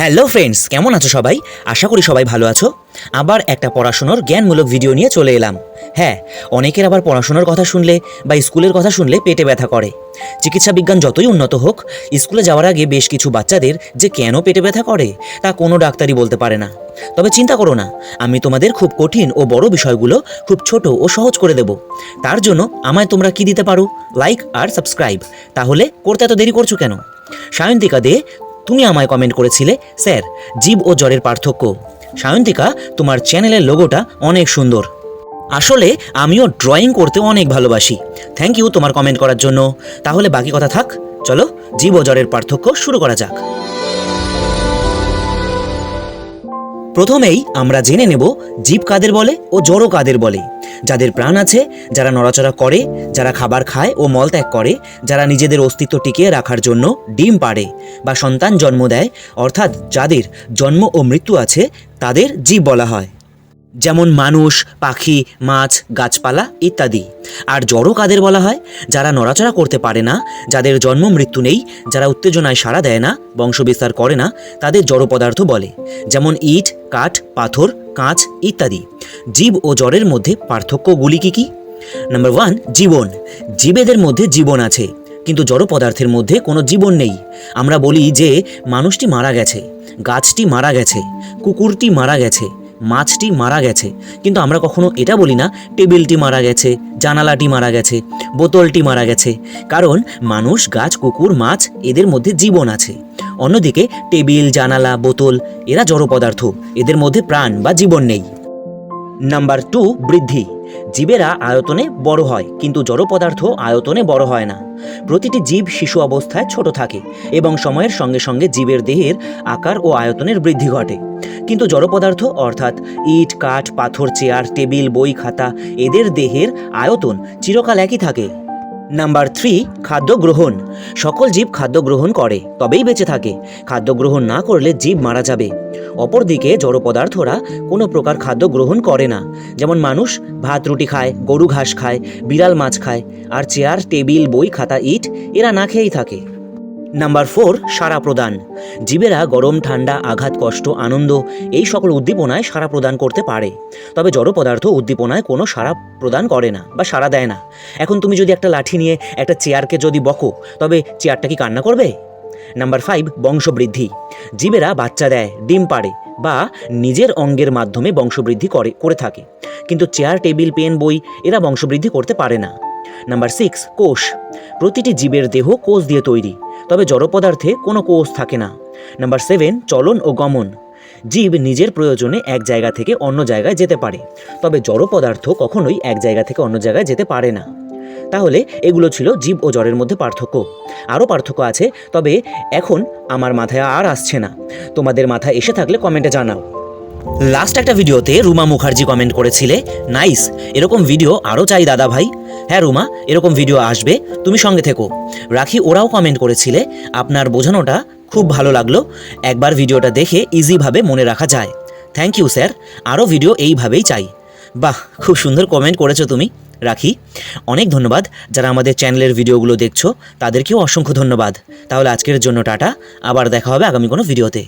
Hello friends কেমন আছো সবাই? আশা করি সবাই ভালো আছো। আবার একটা পড়াশোনার জ্ঞানমূলক ভিডিও নিয়ে চলে এলাম। হ্যাঁ অনেকের আবার পড়াশোনার কথা শুনলে বা স্কুলের কথা শুনলে পেটে ব্যথা করে। চিকিৎসা বিজ্ঞান যতই উন্নত হোক, স্কুলে যাওয়ার আগে বেশ কিছু বাচ্চাদের যে কেন পেটে ব্যথা করে, তা কোনো ডাক্তারই বলতে পারে না। তবে চিন্তা করো না, আমি তোমাদের খুব কঠিন ও বড় বিষয়গুলো খুব ছোট ও সহজ করে দেব। তার জন্য আমায় তোমরা কি দিতে পারো? লাইক আর সাবস্ক্রাইব তাহলে করতে এত দেরি করছ কেন? সায়ন্তিকা দে তুমি আমায় কমেন্ট করেছিলে? স্যার, জীব ও জ্বরের পার্থক্য। সায়ন্তিকা, তোমার চ্যানেলের লোগোটা অনেক সুন্দর। আসলে, আমিও ড্রয়িং করতে অনেক ভালোবাসি। থ্যাংক ইউ তোমার কমেন্ট করার জন্য। তাহলে বাকি কথা থাক। চলো, জীব ও জ্বরের পার্থক্য শুরু করা যাক। প্রথমেই আমরা জেনে নেব জীব কাদের বলে ও জড়ো কাদের বলে। যাদের প্রাণ আছে, যারা নড়াচড়া করে, যারা খাবার খায় ও মলত্যাগ করে, যারা নিজেদের অস্তিত্ব টিকিয়ে রাখার জন্য ডিম পাড়ে বা সন্তান জন্ম দেয়, অর্থাৎ যাদের জন্ম ও মৃত্যু আছে, তাদের জীব বলা হয়। যেমন মানুষ, পাখি, মাছ, গাছপালা ইত্যাদি। আর জড়ো কাদের বলা হয়? যারা নড়াচড়া করতে পারে না, যাদের জন্ম মৃত্যু নেই, যারা উত্তেজনায় সাড়া দেয় না, বংশবিস্তার করে না, তাদের জড় পদার্থ বলে। যেমন ইট, কাঠ, পাথর, কাঁচ ইত্যাদি। জীব ও জড়ের মধ্যে পার্থক্যগুলি কি কি? নাম্বার ওয়ান, জীবন। জীবেদের মধ্যে জীবন আছে, কিন্তু জড় পদার্থের মধ্যে কোনো জীবন নেই। আমরা বলি যে, মানুষটি মারা গেছে, গাছটি মারা গেছে, কুকুরটি মারা গেছে মাছটি মারা গেছে। কিন্তু আমরা কখনো এটা বলি না, টেবিলটি মারা গেছে, জানালাটি মারা গেছে, বোতলটি মারা গেছে। কারণ মানুষ, গাছ, কুকুর, মাছ, এদের মধ্যে জীবন আছে। অন্যদিকে টেবিল, জানালা, বোতল, এরা জড় পদার্থ। এদের মধ্যে প্রাণ বা জীবন নেই। নাম্বার টু, বৃদ্ধি। জীবেরা আয়তনে বড় হয়, কিন্তু জড় পদার্থ আয়তনে বড় হয় না। প্রতিটি জীব শিশু অবস্থায় ছোট থাকে এবং সময়ের সঙ্গে সঙ্গে জীবের দেহের আকার ও আয়তনের বৃদ্ধি ঘটে। কিন্তু জড় পদার্থ অর্থাৎ ইট, কাঠ, পাথর, চেয়ার, টেবিল, বই, খাতা, এদের দেহের আয়তন চিরকাল একই থাকে। নাম্বার থ্রি খাদ্য গ্রহণ। সকল জীব খাদ্য গ্রহণ করে, তবেই বেঁচে থাকে। খাদ্য গ্রহণ না করলে জীব মারা যাবে। অপরদিকে জড় পদার্থরা কোনো প্রকার খাদ্য গ্রহণ করে না। যেমন মানুষ ভাত, রুটি খায়, গরু ঘাস খায়, বিড়াল মাছ খায়, আর চেয়ার, টেবিল, বই, খাতা, ইট, এরা না খেয়েই থাকে। নাম্বার ফোর, সারা প্রদান। জীবেরা গরম, ঠান্ডা, আঘাত, কষ্ট, আনন্দ, এই সকল উদ্দীপনায় সারা প্রদান করতে পারে। তবে জড় পদার্থ উদ্দীপনায় কোনো সারা প্রদান করে না বা সারা দেয় না। এখন তুমি যদি একটা লাঠি নিয়ে একটা চেয়ারকে যদি বকো, তবে চেয়ারটা কি কান্না করবে? নাম্বার ফাইভ, বংশবৃদ্ধি। জীবেরা বাচ্চা দেয়, ডিম পাড়ে বা নিজের অঙ্গের মাধ্যমে বংশবৃদ্ধি করে করে থাকে। কিন্তু চেয়ার, টেবিল, পেন, বই এরা বংশবৃদ্ধি করতে পারে না। নাম্বার সিক্স, কোষ। প্রতিটি জীবের দেহ কোষ দিয়ে তৈরি। তবে জড় পদার্থে কোনো কোষ থাকে না। নাম্বার সেভেন চলন ও গমন। জীব নিজের প্রয়োজনে এক জায়গা থেকে অন্য জায়গায় যেতে পারে। তবে জড় পদার্থ কখনোই এক জায়গা থেকে অন্য জায়গায় যেতে পারে না। তাহলে এগুলো ছিল জীব ও জ্বরের মধ্যে পার্থক্য। আরও পার্থক্য আছে, তবে এখন আমার মাথায় আর আসছে না। তোমাদের মাথায় এসে থাকলে কমেন্টে জানাও। লাস্ট একটা ভিডিওতে রুমা মুখার্জি কমেন্ট করেছিলে নাইস এরকম ভিডিও আরও চাই দাদা ভাই হ্যাঁ রুমা, এরকম ভিডিও আসবে, তুমি সঙ্গে থেকো। রাখি, ওরাও কমেন্ট করেছিলে, আপনার বোঝানোটা খুব ভালো লাগল। একবার ভিডিওটা দেখে ইজিভাবে মনে রাখা যায়। থ্যাংক ইউ স্যার আরও ভিডিও এইভাবেই চাই। বাহ, খুব সুন্দর কমেন্ট করেছ তুমি, রাখি। অনেক ধন্যবাদ, যারা আমাদের চ্যানেলের ভিডিওগুলো দেখছ, তাদেরকেও অসংখ্য ধন্যবাদ। তাহলে আজকের জন্য টাটা, আবার দেখা হবে আগামী কোনো ভিডিওতে